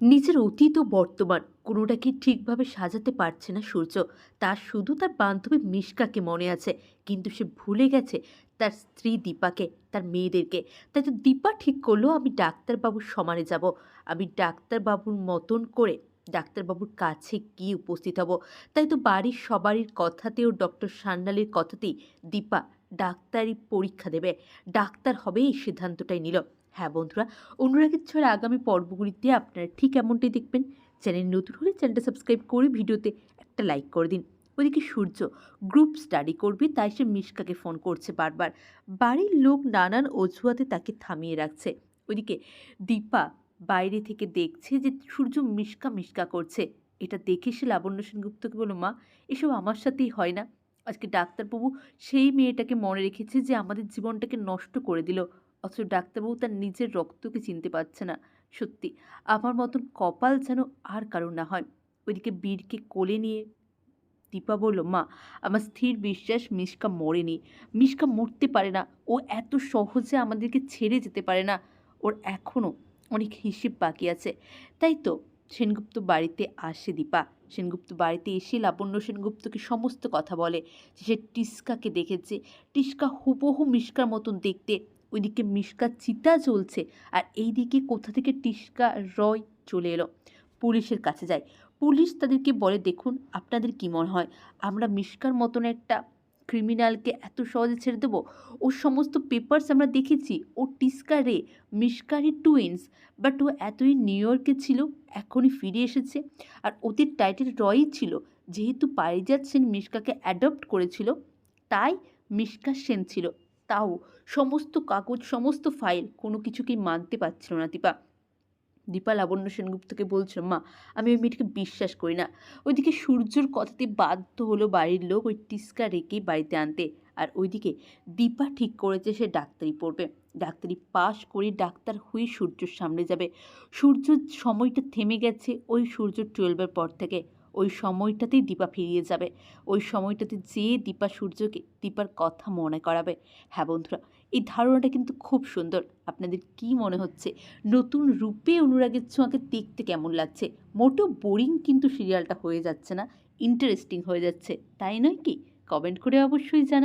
নিজের অতীত ও বর্তমান কোনোটাকে ঠিকভাবে সাজাতে পারছে না সূর্য। তার শুধু তার বান্ধবী মিশকাকে মনে আছে, কিন্তু সে ভুলে গেছে তার স্ত্রী দীপাকে, তার মেয়েদেরকে। তাই তো দীপা ঠিক করল, আমি ডাক্তারবাবুর সমানে যাব। আমি ডাক্তারবাবুর মতন করে ডাক্তারবাবুর কাছে গিয়ে উপস্থিত হব। তাই তো বাড়ির সবারই কথাতেও ডক্টর সান্যালের কথাতেই দীপা ডাক্তারি পরীক্ষা দেবে। ডাক্তার হবে এই সিদ্ধান্তটাই নিল। হ্যাঁ বন্ধুরা, অনুরাগের ছড়া আগামী পর্বগুলিতে আপনারা ঠিক এমনটাই দেখবেন। চ্যানেল নতুন হলে চ্যানেলটা সাবস্ক্রাইব করে ভিডিওতে একটা লাইক করে দিন। ওদিকে সূর্য গ্রুপ স্টাডি করবে, তাই সে মিশকাকে ফোন করছে বারবার। বাড়ির লোক নানান অজুহাতে তাকে থামিয়ে রাখছে। ওইদিকে দীপা বাইরে থেকে দেখছে যে সূর্য মিশকা মিশকা করছে। এটা দেখে সে লাবণ্য সেনগুপ্তকে বলল, মা, এসব আমার সাথেই হয় না। আজকে ডাক্তারবাবু সেই মেয়েটাকে মনে রেখেছে যে আমাদের জীবনটাকে নষ্ট করে দিল। অথচ ডাক্তারবাবু তার নিজের রক্তকে চিনতে পারছে না। সত্যি, আমার মতন কপাল যেন আর কারও না হয়। ওইদিকে বীরকে কোলে নিয়ে দীপা বলল, মা, আমার স্থির বিশ্বাস মিশকা মরেনি। মিশকা মরতে পারে না। ও এত সহজে আমাদেরকে ছেড়ে যেতে পারে না। ওর এখনও অনেক হিসেব বাকি আছে। তাই তো সেনগুপ্ত বাড়িতে আসে দীপা। সেনগুপ্ত বাড়িতে এসে লাবণ্য সেনগুপ্তকে সমস্ত কথা বলে। সে টিস্কাকে দেখেছে। টিস্কা হুবহু মিশকার মতন দেখতে। ওইদিকে মিশকা চিতা চলছে আর এইদিকে কোথা থেকে টিস্কা রয় চলে এলো? পুলিশের কাছে যায় পুলিশ তাদেরকে বলে, দেখুন, আপনাদের কী মনে হয়? আমরা মিশকার মতন একটা ক্রিমিনালকে এত সহজে ছেড়ে দেবো? ওর সমস্ত পেপার্স আমরা দেখেছি। ও টিস্কা রে মিশকারি টুইন্স বাট ও এতই নিউ ইয়র্কে ছিল, এখনই ফিরে এসেছে। আর ওদের টাইটেল রয়ই ছিল, যেহেতু পারিজাত সেন মিশকাকে অ্যাডপ্ট করেছিল, তাই মিশকা সেন ছিল। তাও সমস্ত কাগজ, সমস্ত ফাইল, কোনো কিছুকেই মানতে পারছিল না দীপা। দীপা লাবণ্য সেনগুপ্তকে বলছিল, মা, আমি ওই মেয়েটিকে বিশ্বাস করি না। ওইদিকে সূর্যর কথাতে বাধ্য হলো বাড়ির লোক ওই টিস্কা রেখে বাড়িতে আনতে। আর ওইদিকে দীপা ঠিক করেছে সে ডাক্তারি পড়বে। ডাক্তারি পাশ করে ডাক্তার হয়ে সূর্যর সামনে যাবে। সূর্যর সময়টা থেমে গেছে ওই সূর্য টুয়েলভের পর থেকে। ওই সময়টাতেই দীপা ফিরিয়ে যাবে। ওই সময়টাতে যে দীপা সূর্যকে দীপার কথা মনে করাবে। হ্যাঁ বন্ধুরা, এই ধারণাটা কিন্তু খুব সুন্দর। আপনাদের কি মনে হচ্ছে? নতুন রূপে অনুরাগের ছোঁয়াকে দেখতে কেমন লাগছে? মোটেও বোরিং কিন্তু সিরিয়ালটা হয়ে যাচ্ছে না। ইন্টারেস্টিং হয়ে যাচ্ছে। তাই নয় কি? কমেন্ট করে অবশ্যই জানান।